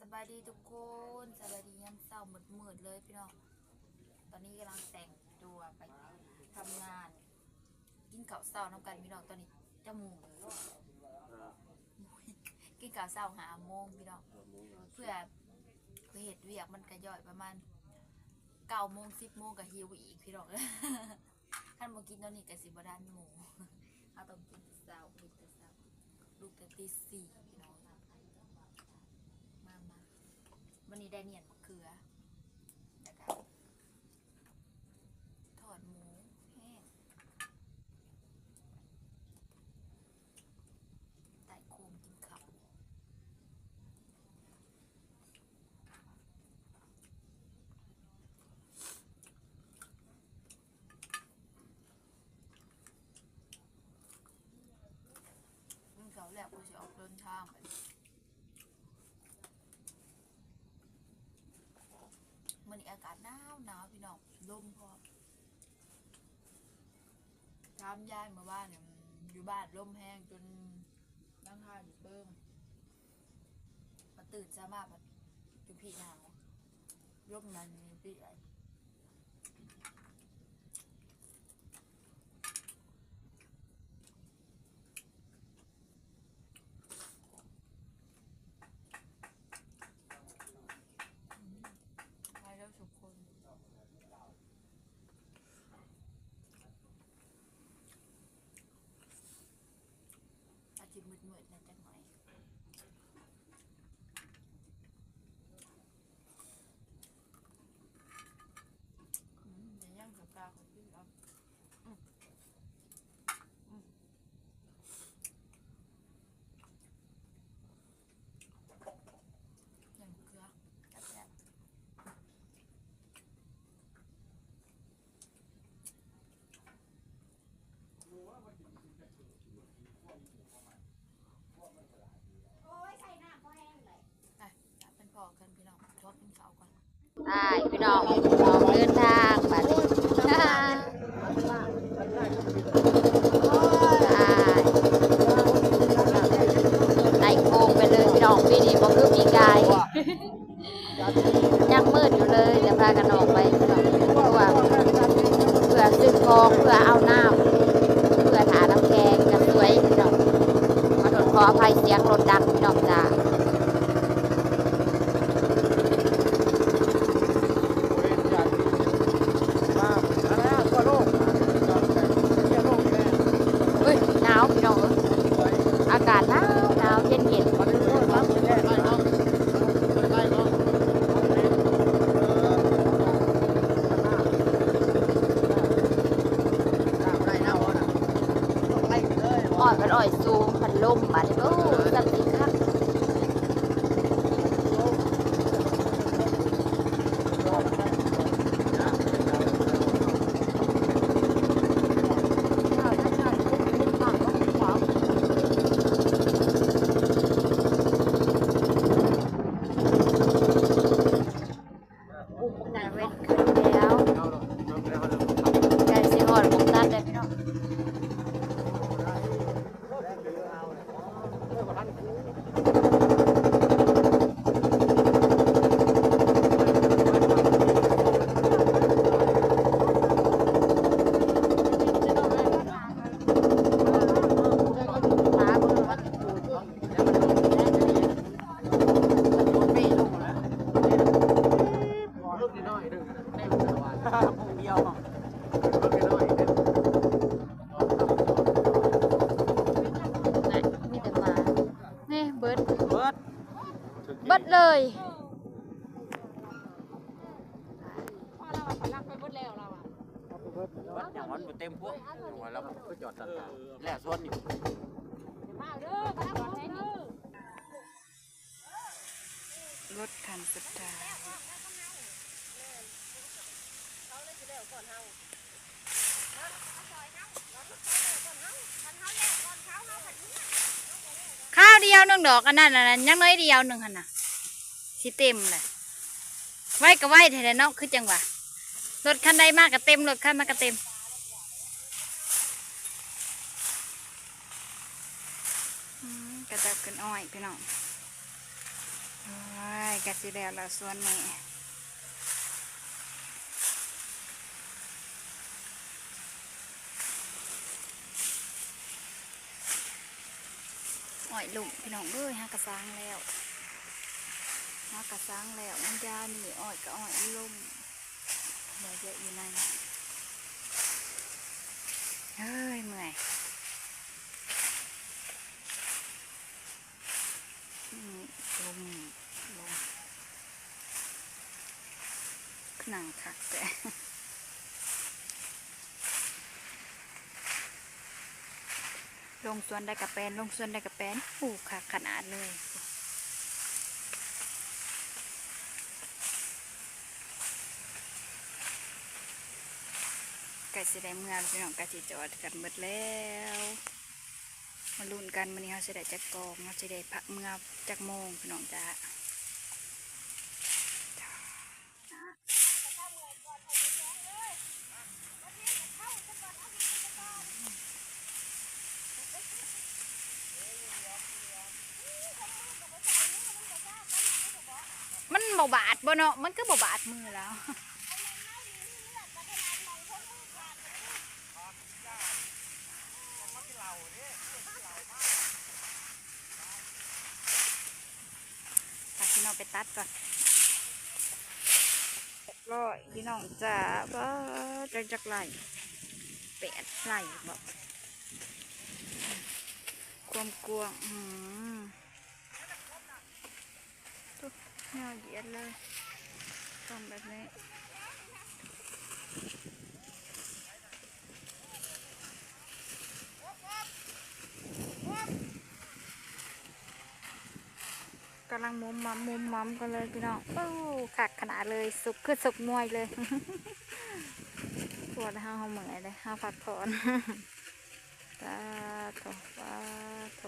สบายดีทุกคนสบายดียามเช้าหมืดเลยพี่น้องตอนนี้กำลังแต่งตัวไปทำงาน กินข้าวเช้าน้ำกันพี่น้องตอนนี้จะโมงเลยกินข้าวเช้าหาโมงพี่น้องเพื่อเพื่อเหตุเวียกมันกระย่อยประมาณเก้าโมงสิบโมงก็หิวอีกพี่น้องท่านบอกกินตอนนี้ก็สิบด้านหมูเขาต้องกินแต่เช้าลูกแต่เช้าลูกแต่ตีสี่พี่น้อง มามา วันนี้ได้เนียนมะเขือแล้วก็ทอดหมูแห้งไต่โคมกินข้าวกินข้าแล้วกูจะออกเดินทางไป มันอากาศหนาวหนาวพี่น้องลมพอทำยายมาบ้านเนี่ยอยู่บ้านลมแห้งจนนั่งท่าอยู่เบิ้งมาตื่นจะมาแบบจุพี่หนาวลมนั้นพี่ไอไปแล้วทุกคน อาจจะมืดๆนะจังหน่อยอืมเดี๋ยวย่างกับกาของพี่เอาอืมอืมย่างเกลือแซ่บๆ อะเป็นพอกันพี่น้อง ชอบกินข้าวก่อนใช่พี่น้องออกเดินทางบัดนี้ใช่ไต่โค้งไปเลยพี่น้องปีนี้บ่คือปีกายยังมืดอยู่เลยจะพากันออกไปพี่น้องเพื่อว่าเพื่อซื้อของเพื่อเอาน้ำเพื่อถาน้ำแกงกันสวยพี่น้องมาขออภัยเสียงรถดังพี่น้องจ้า เฮ้ยหนาวพี่น้องเอ้ยอากาศหนาวหนาวเย็นเย็น อ่อนมันอ่อยซูมพันลมบัดนี้โอ้สับสิคักแต่เว้นขึ้นแล้วไก่สิหอดมุกตัดได้พี่น้องมาเบิ่งว่า ไหนมีแต่หมานี่เบิดเบิดเลยอย่างวันเต็มพวกวันแล้วก็จอดตัดแล่ส่วนอยู่รถคันสุดท้าย ข้าวเดียวหนึ่งดอกอันนั้นอันนั้นยังน้อยเดียวหนึ่งหันน่ะสิเต็มเลยไว้ก็ไว้แท้ๆเนาะคือจังหวะรถคันใดมากก็เต็มรถคันมากก็เต็มกระดับกันอ้อยพี่น้องว้ยกะสิแล้วเราส่วนนี้ อยลุงพี่น้องเอ้ยฮะกระซังแล้วฮะกระซังแล้วมันยานี่อ้อยก็อ้อยลุงเดี๋ยเยอะอยู่ในเฮ้ยเมื่อยอืมลงลงหนังคักแต่ ลงสวนได้กับแปนลงสวนได้กับแปนปลูกค่ะขนาดเลยไก่สีได้เมื่อพี่น้องไก่สีจอดกันหมดแล้วมาลุ้นกันวันนี้เขาจะได้จักกองเขาจะได้พักเมื่อจักโมงพี่น้องจ้า บ่บาดบ่เนาะมันก็บ่บาดมือแล้วไปพี่น้องไปตัดก่อนร้อยพี่น้องจ้าบ้าจักจักไหลแปดไหลบอกความกวงอืมตุ๊ เงาเยียดเลยทำแบบนี้กำลังมุมมัมมุมมัมกันเลยพี่น้องโอ้ขักขนาดเลยสุกคือสุกมวยเลยปวดห้าห้าเหมื่อยเลยห้าพักผ่อนตาโถตาโถ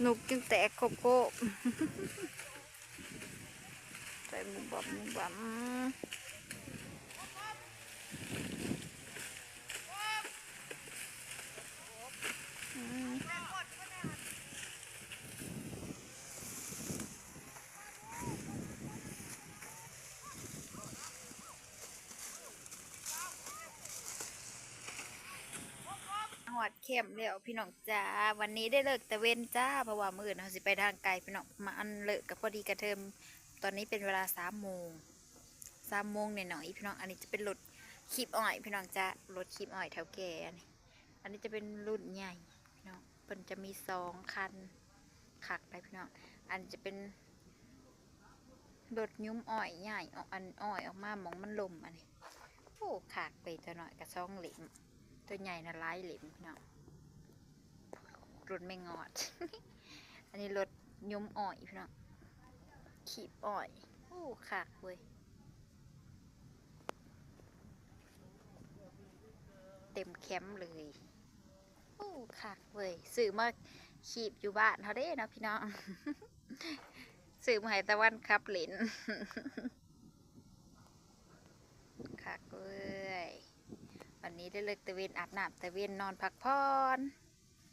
หนุกจนแตกโคบโคบใส่หมุมบับหมุมบับอืม เข้มแล้วพี่น้องจ้าวันนี้ได้เลิกต่เวนจ้าเพราะว่ามื้ออนเราสิไปทางไกลพี่น้องมาอันเลิกกับพอดีกระเทิมตอนนี้เป็นเวลาสามโมงสามโมงหน่อยๆพี่น้องอันนี้จะเป็นรถคีบอ้อย พี่น้องจ้ารถคีบอ้อยแถวแก่อันนี้อันนี้จะเป็นรุ่นใหญ่พี่น้องเพิ่นจะมีสองคันขักได้พี่น้องอันจะเป็นรถยุ้มอ้อยใหญ่เอาอันอ้อยออกมาหมองมันลมอันนี้โอ้ขากไปตัวหน่อยกับซองเหลิมตัวใหญ่นะร้ายเหลิมพี่น้อง รถไม่งอด อันนี้รถยมอ้อยพี่น้องขีบอ้อยโอ้ขากเว้ยเต็มแคมป์เลยโอ้ขากเว้ยซื้อมาขีบอยู่บ้านเขาเด้นะพี่น้องซื้อมาให้ตะวันขับเหรนขากเว้ยวันนี้ได้เลิกตะเวนอาบน้ำตะเวนนอนพักผ่อน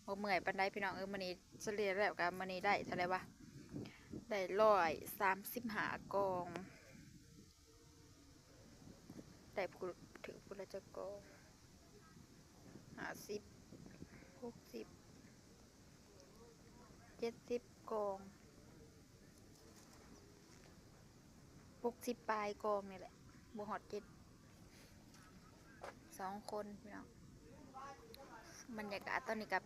โอเมื่อยปันไดพี่น้องเออมันนี้เฉลี่ยแล้วกันมันนี้ได้เท่าไรวะได้ร้อยสามสิบหากองได้พูถือพูลจะกองห้าสิบหกสิบเจ็ดสิบกองหกสิบปลายกองนี่แหละบวหอดเจ็ดสองคนพี่น้อง บรรยากาศตอนนี้กับ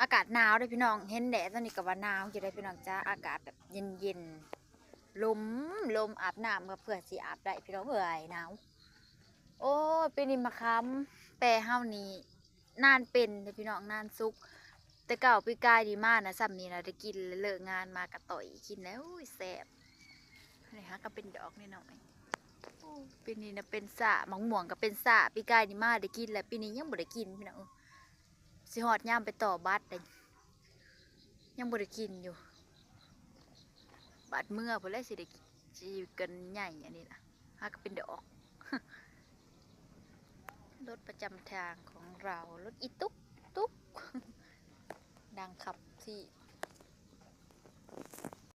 อากาศหนาวเลยพี่น้องเห็นแดดตอนนี้กับว่าหนาวอยู่เลยพี่น้องจ้าอากาศแบบเย็นเย็นๆลมลมอาบน้ำกับเพื่อสีอาบได้พี่น้องเอื่อหนาวโอ้ปีนี้มาค้ำแต่เฮานี้นานเป็นเลยพี่น้องนานสุก แต่เก่าปีกายดีมากนะซ้ำนี้นะได้กินเลิกงานมากระต่อยกินแล้วแซ่บนี่ฮะก็เป็นดอกนี่น้อยปีนี้นะเป็นสะหมองหม่วงกับเป็นสะปีกายนี่มากได้กินแล้วปีนี้ยังบ่ได้กินพี่น้อง สิหอดย่ามไปต่อบัตรเลยยังบ่ได้กินอยู่ บัตรเมื่อพุ่นแหล้วสิได้จีกันใหญ่อันนี้นะฮาก็เป็นดอก รถประจำทางของเรา รถอีตุ๊กตุ๊กดังขับที่